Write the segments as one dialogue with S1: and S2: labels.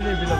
S1: દેવ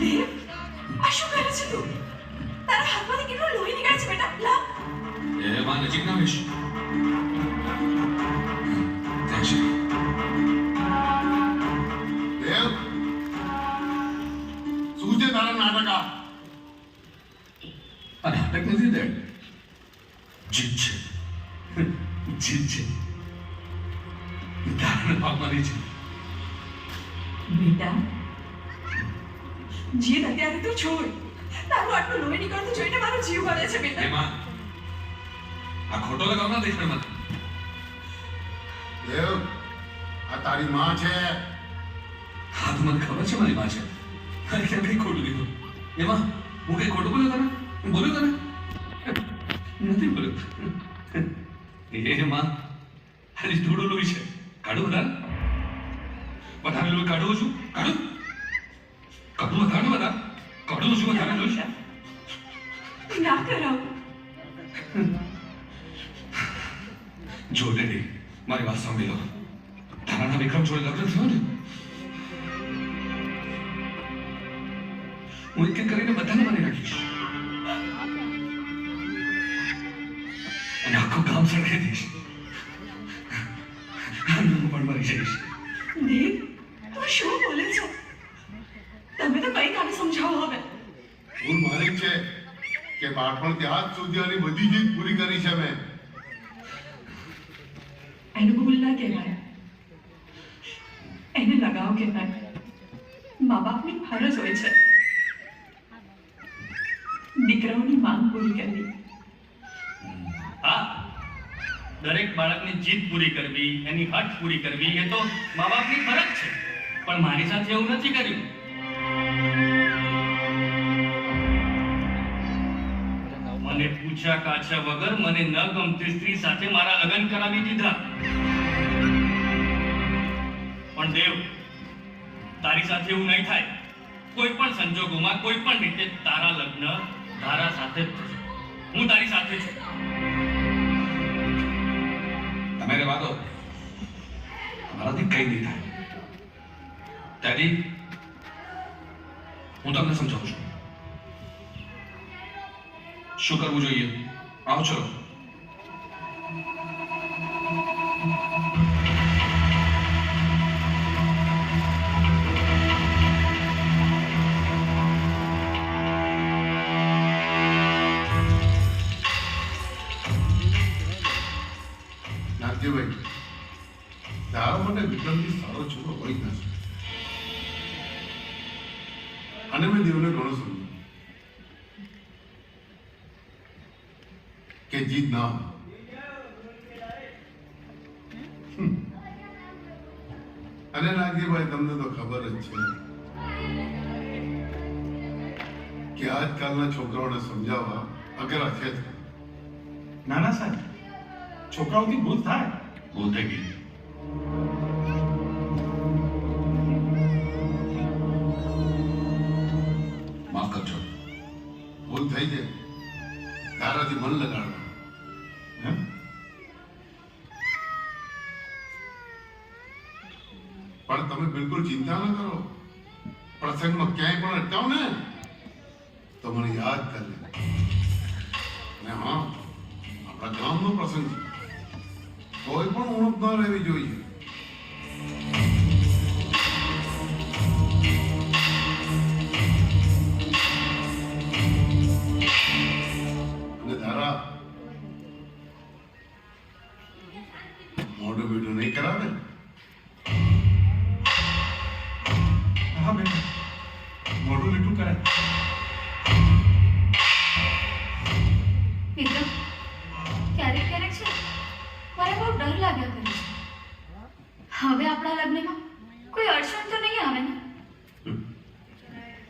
S1: દેવ આ શું કરે છે તું તારા હાથમાંથી કેટલું લોહી નીકળે છે બેટા લા
S2: એ માં નજીક ના આવીશ ત્યાં છે
S3: દેવ શું છે તારા નાટક આ
S1: જીદ અત્યારે તું છોડ. તારું આટલું લોહી નીકળતું જોઈને મારો જીવ બળે છે બેટા.
S2: એમાં આ ખોટો લગાવ ના દેખાડ મને.
S3: દેવ આ તારી માં છે.
S2: હા તો મને ખબર છે મારી માં છે? કેમ કઈ ખોટું દીધું એમાં હું કઈ ખોટું બોલ્યો તને? હું બોલ્યો તને? નથી બોલ્યો. એ માં ખાલી થોડું લોહી છે. કાઢું બધા વધારે લોહી કાઢું છું? કાઢું? કાઢું વધારે બધા કાઢું શું વધારે લોહી
S1: ના કરાવ
S2: જો ડેડી મારી વાત સાંભળી લો. તારાના વિક્રમ જોડે લગ્ન થયો ને? હું એક એક કરીને બધાને મને રાખીશ અને આખું ગામ સરખે દઈશ. હું પણ મરી જઈશ
S1: દેવ તું શું બોલે છે તમે તો કઈ કાને સમજાવો હવે
S3: હું માલિક છે કે બાળપણથી ત્યાં સુધી આની બધી જીત પૂરી કરી છે મેં.
S1: એનું ભૂલ ના કહેવાય. એને લગાવ કહેવાય. મા બાપની ફરજ હોય છે. દીકરાઓની માંગ પૂરી કરવી.
S4: હા દરેક બાળકની જીત પૂરી કરવી એની હઠ પૂરી કરવી એ તો મા બાપની ફરજ છે. પણ મારી સાથે એવું નથી કર્યું. પૂછ્યા કાછા વગર મને ન ગમતી સ્ત્રી સાથે મારા લગ્ન કરાવી દીધા. પણ દેવ, તારી સાથે એવું નહીં થાય. કોઈ પણ સંજોગોમાં, કોઈ પણ રીતે તારા લગ્ન તારા સાથે જ થશે. હું તારી સાથે છું.
S2: તમે રહેવા દો મારાથી કઈ નહીં થાય. ડેડી, હું તમને સમજાવું છું. શું કરવું જોઈએ? આવો ચલો.
S3: નાગજીભાઈ તારો મને વિક્રમજી સારો છોકરો હોય ના જીત ના હોય અને નાગજીભાઈ તમને તો ખબર જ છે કે આજકાલના છોકરાઓને સમજાવવા અઘરા છે
S5: ના સાહેબ છોકરાઓથી ભૂલ થાય
S2: ભૂલ થઈ ગઈ માફ કરજો
S3: ભૂલ થઈ જાય તારાથી મન લગાડવા ચિંતા ન કરો. પ્રસંગમાં ક્યાંય પણ અટકાવ ને, તો મને યાદ કરી લે ને હા, આપણા ગામનો પ્રસંગ છે. કોઈ પણ ઉણપ ન રહેવી જોઈએ.
S1: અને ધારા મોઢું બીડું નહીં કરાવે? હવે આપણા લગ્નમાં કોઈ અડચણ તો નહીં આવે ને?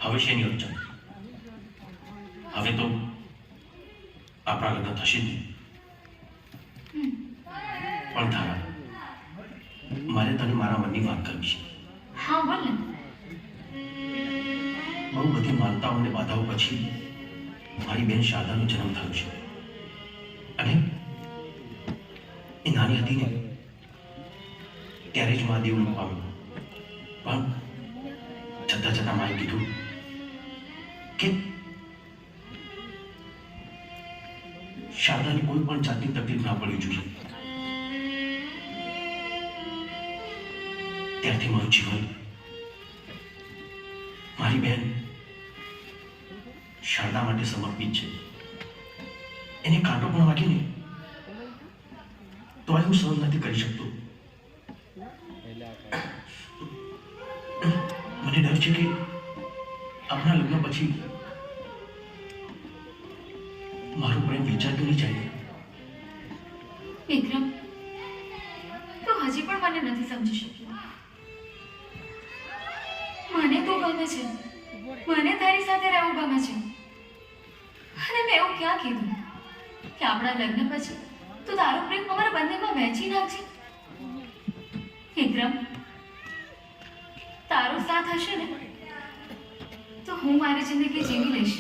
S6: હવે શેની અડચણ? હવે તો આપણા લગ્ન થશે જ નહીં. પણ તારા મારે તને મારા મનની વાત કરવી છે.
S1: હા બોલ ને.
S6: બહુ બધી માનતાઓ અને બાધાઓ પછી મારી બેન શારદાનો જન્મ થયો છે. અને એ નાની હતી ને ત્યારે જ મા દેવનું પામ્યું પણ જતા જતા માએ કીધું કે શારદાને કોઈ પણ જાતની તકલીફ ના પડવી જોઈએ. ત્યારથી મારું જીવન મારી બહેન શારદા માટે સમર્પિત છે. એને કાંટો પણ વાગે ને તો હું સહન નથી કરી શકતો. મને ડર છે કે આપણા લગ્ન પછી મારો પ્રેમ વિચારતો નહીં જાય.
S1: વિક્રમ, તો હજી પણ મને નથી સમજી શક્યો. મને તું ગમે છે. મને તારી સાથે રહેવું ગમે છે. અને મેં એવું ક્યાં કીધું? કે આપણા લગ્ન પછી તું તારો પ્રેમ અમારા બંનેમાં વહેંચી નાખજે? વિક્રમ તારો સાથ હશે ને તો હું મારી જિંદગી જીવી લઈશ.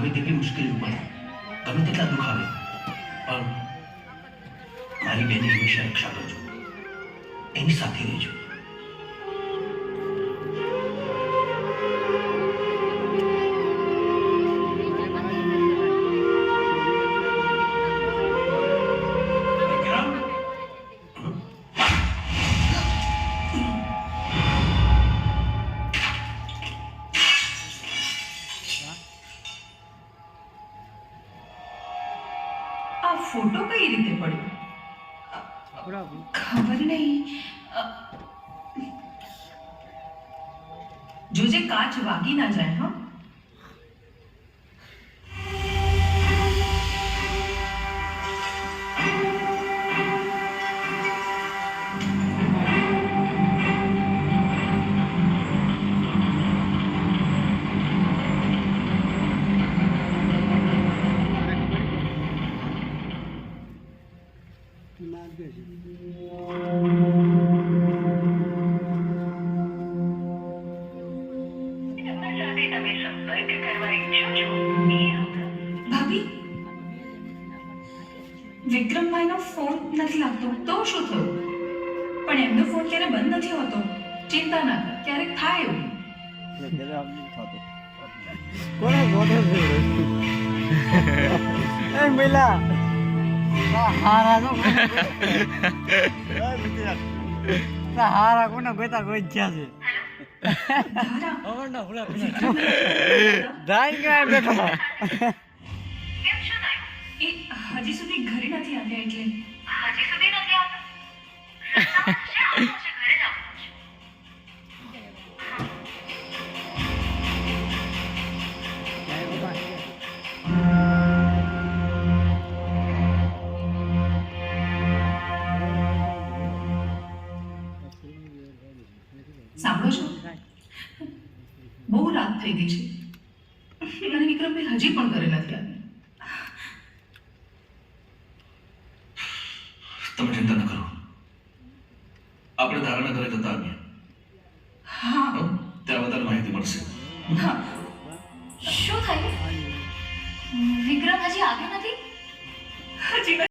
S6: ગમે તેટલી મુશ્કેલી પડે ગમે તેટલા દુઃખ આવે? પણ મારી બેનની હંમેશા રક્ષા કરજો. એની સાથે રહેજો.
S1: જોજે કાચ વાગી ના જાય હા વિક્રમભાઈનો ફોન નથી લાગતો. તો શું થયું? પણ એમનો ફોન ક્યારે બંધ નથી હોતો? ચિંતા ના કર ક્યારેક થાય એવું.
S7: કોને ગોતો છે એ મિલા હારા તો હારા કોને ગોતા કોઈ ગયા છે. ધાઈ ગયા બેઠો
S1: હજી સુધી ઘરે નથી આવ્યા એટલે હજી સુધી નથી આવ્યા સાંભળો છો? બહુ રાત થઈ ગઈ છે. અને વિક્રમભાઈ હજી પણ ઘરે નથી આવ્યા.
S6: તમે ચિંતા ન કરો. આપણે ધારણા ઘરે જતા આવીએ. હા? ત્યાં વધારે માહિતી મળશે.
S1: હા. શું થયું? વિક્રમ હજી આવ્યો નથી? હજી